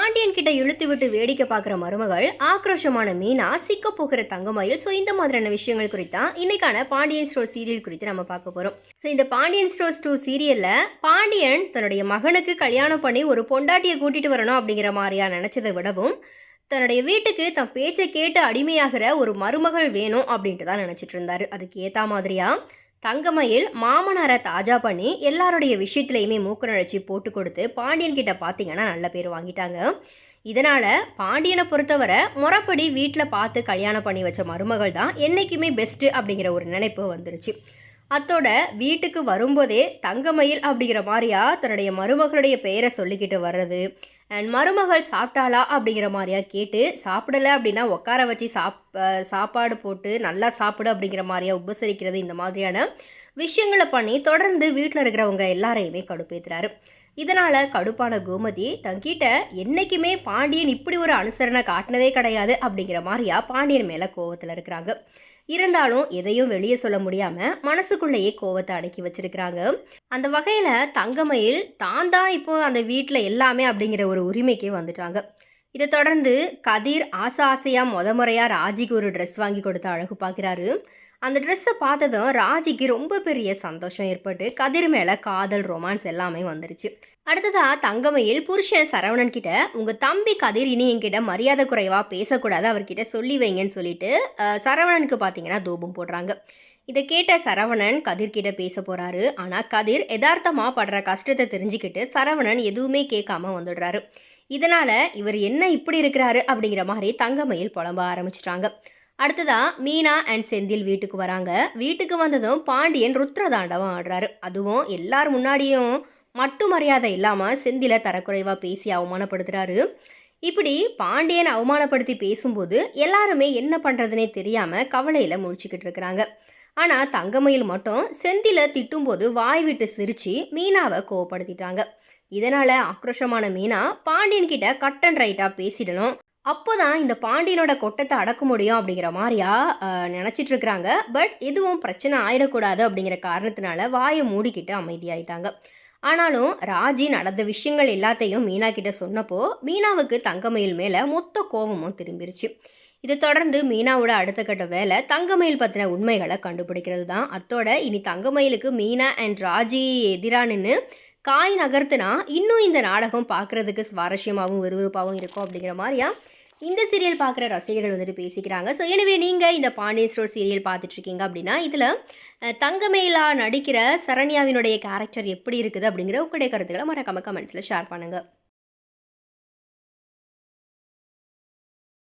பாண்டியன் கிட்ட இழுத்து விட்டு வேடிக்கை பார்க்குற மருமகள் ஆக்ரோஷமான மீனா சிக்க போகிற தங்கமயில். ஸோ இந்த மாதிரியான விஷயங்கள் குறித்தா இன்னைக்கான பாண்டியன் ஸ்டோர் சீரியல் குறித்து நம்ம பார்க்க போகிறோம் ஸோ இந்த பாண்டியன் ஸ்டோர்ஸ் டூ சீரியலில் பாண்டியன் தன்னுடைய மகனுக்கு கல்யாணம் பண்ணி ஒரு பொண்டாட்டியை கூட்டிட்டு வரணும் அப்படிங்கிற மாதிரியா நினச்சதை விடவும் தன்னுடைய வீட்டுக்கு தன் பேச்சை கேட்டு அடிமையாகிற ஒரு மருமகள் வேணும் அப்படின்ட்டு தான் நினச்சிட்டு இருந்தாரு. அதுக்கு ஏற்ற மாதிரியா? தங்கமயில் மாமனாரை தாஜா பண்ணி எல்லாருடைய விஷயத்துலையுமே மூக்க நழைச்சி போட்டு கொடுத்து பாண்டியன் கிட்ட பார்த்தீங்கன்னா நல்ல பேர் வாங்கிட்டாங்க. இதனால் பாண்டியனை பொறுத்தவரை முறைப்படி வீட்டில் பார்த்து கல்யாணம் பண்ணி வச்ச மருமகள் தான் என்றைக்குமே பெஸ்ட்டு அப்படிங்கிற ஒரு நினைப்பு வந்துருச்சு. அத்தோட வீட்டுக்கு வரும்போதே தங்கமயில் அப்படிங்கிற மாதிரியா தன்னுடைய மருமகளுடைய பெயரை சொல்லிக்கிட்டு வர்றது அண்ட் மருமகள் சாப்பிட்டாளா அப்படிங்கிற மாதிரியா கேட்டு சாப்பிடல அப்படின்னா உட்கார வச்சு சாப் சாப்பாடு போட்டு நல்லா சாப்பிடு அப்படிங்கிற மாதிரியா உபசரிக்கிறது இந்த மாதிரியான விஷயங்களை பண்ணி தொடர்ந்து வீட்டில் இருக்கிறவங்க எல்லாரையுமே கடுப்பேற்றுறாரு இதனால் கடுப்பான கோமதி தங்கிட்ட என்றைக்குமே பாண்டியன் இப்படி ஒரு அனுசரணை காட்டினதே கிடையாது அப்படிங்கிற மாதிரியா பாண்டியன் மேலே கோவத்தில் இருக்கிறாங்க. இருந்தாலும் எதையும் வெளியே சொல்ல முடியாமல் மனசுக்குள்ளேயே கோவத்தை அடக்கி வச்சிருக்கிறாங்க. அந்த வகையில் தங்கமயில் தான் தான் இப்போ அந்த வீட்டில் எல்லாமே அப்படிங்கிற ஒரு உரிமைக்கே வந்துட்டாங்க. இதை தொடர்ந்து கதிர் ஆசை ஆசையாக முத முறையாக ராஜிக்கு ஒரு ட்ரெஸ் வாங்கி கொடுத்து அழகு பார்க்குறாரு. அந்த ட்ரெஸ்ஸை பார்த்ததும் ராஜிக்கு ரொம்ப பெரிய சந்தோஷம் ஏற்பட்டு கதிர் மேலே காதல் ரொமான்ஸ் எல்லாமே வந்துருச்சு. அடுத்ததாக தங்கமையில் புருஷன் சரவணன் கிட்ட உங்கள் தம்பி கதிர் இனி என்கிட்ட மரியாதை குறைவாக பேசக்கூடாது அவர்கிட்ட சொல்லி வைங்கன்னு சொல்லிட்டு சரவணனுக்கு பார்த்தீங்கன்னா தூபம் போடுறாங்க. இதை கேட்ட சரவணன் கதிர்கிட்ட பேச போகிறாரு ஆனால் கதிர் யதார்த்தமா படுற கஷ்டத்தை தெரிஞ்சுக்கிட்டு சரவணன் எதுவுமே கேட்காம வந்துடுறாரு. இதனால் இவர் என்ன இப்படி இருக்கிறாரு அப்படிங்கிற மாதிரி தங்கமயில் புலம்ப ஆரம்பிச்சிட்டாங்க. அடுத்ததா மீனா அண்ட் செந்தில் வீட்டுக்கு வராங்க. வீட்டுக்கு வந்ததும் பாண்டியன் ருத்ரதாண்டவம் ஆடுறாரு. அதுவும் எல்லார் முன்னாடியும் மட்டு மரியாதை இல்லாமல் செந்தில தரக்குறைவாக பேசி அவமானப்படுத்துகிறாரு இப்படி பாண்டியன் அவமானப்படுத்தி பேசும்போது எல்லாருமே என்ன பண்ணுறதுனே தெரியாமல் கவலையில் முழிச்சுக்கிட்டு இருக்கிறாங்க. ஆனால் தங்கமயில் மட்டும் செந்தில திட்டும்போது வாய் விட்டு சிரித்து மீனாவை கோவப்படுத்திட்டாங்க. இதனால் ஆக்ரோஷமான மீனா பாண்டியன் கிட்ட கட் அண்ட் ரைட்டாக பேசிடணும். அப்போதான் இந்த பாண்டியனோட கொட்டத்தை அடக்க முடியும் அப்படிங்கிற மாதிரியா நினச்சிட்டு இருக்கிறாங்க. பட் எதுவும் பிரச்சனை ஆயிடக்கூடாது அப்படிங்கிற காரணத்தினால வாயை மூடிக்கிட்டு அமைதியாயிட்டாங்க. ஆனாலும் ராஜி நடந்த விஷயங்கள் எல்லாத்தையும் மீனா கிட்ட சொன்னப்போ மீனாவுக்கு தங்கமயில் மேலே மொத்த கோபமும் திரும்பிருச்சு. இதை தொடர்ந்து மீனாவோட அடுத்த கட்ட வேலை தங்கமயில் பற்றின உண்மைகளை கண்டுபிடிக்கிறது தான் அத்தோட இனி தங்கமயிலுக்கு மீனா அண்ட் ராஜி எதிரானுன்னு காய் நகர்த்துனா இன்னும் இந்த நாடகம் பார்க்குறதுக்கு சுவாரஸ்யமாகவும் விறுவிறுப்பாகவும் இருக்கும் அப்படிங்கிற மாதிரியா? இந்த சீரியல் பார்க்குற ரசிகர்கள் வந்துட்டு பேசிக்கிறாங்க. ஸோ எனவே நீங்கள் இந்த பாண்டியன் ஸ்டோர் சீரியல் பார்த்துட்ருக்கீங்க அப்படின்னா இதில் தங்கமேலா நடிக்கிற சரண்யாவினுடைய கேரக்டர் எப்படி இருக்குது அப்படிங்கிற உங்களுடைய கருத்துக்களை மறக்காம கமெண்ட்ஸில் ஷேர் பண்ணுங்கள்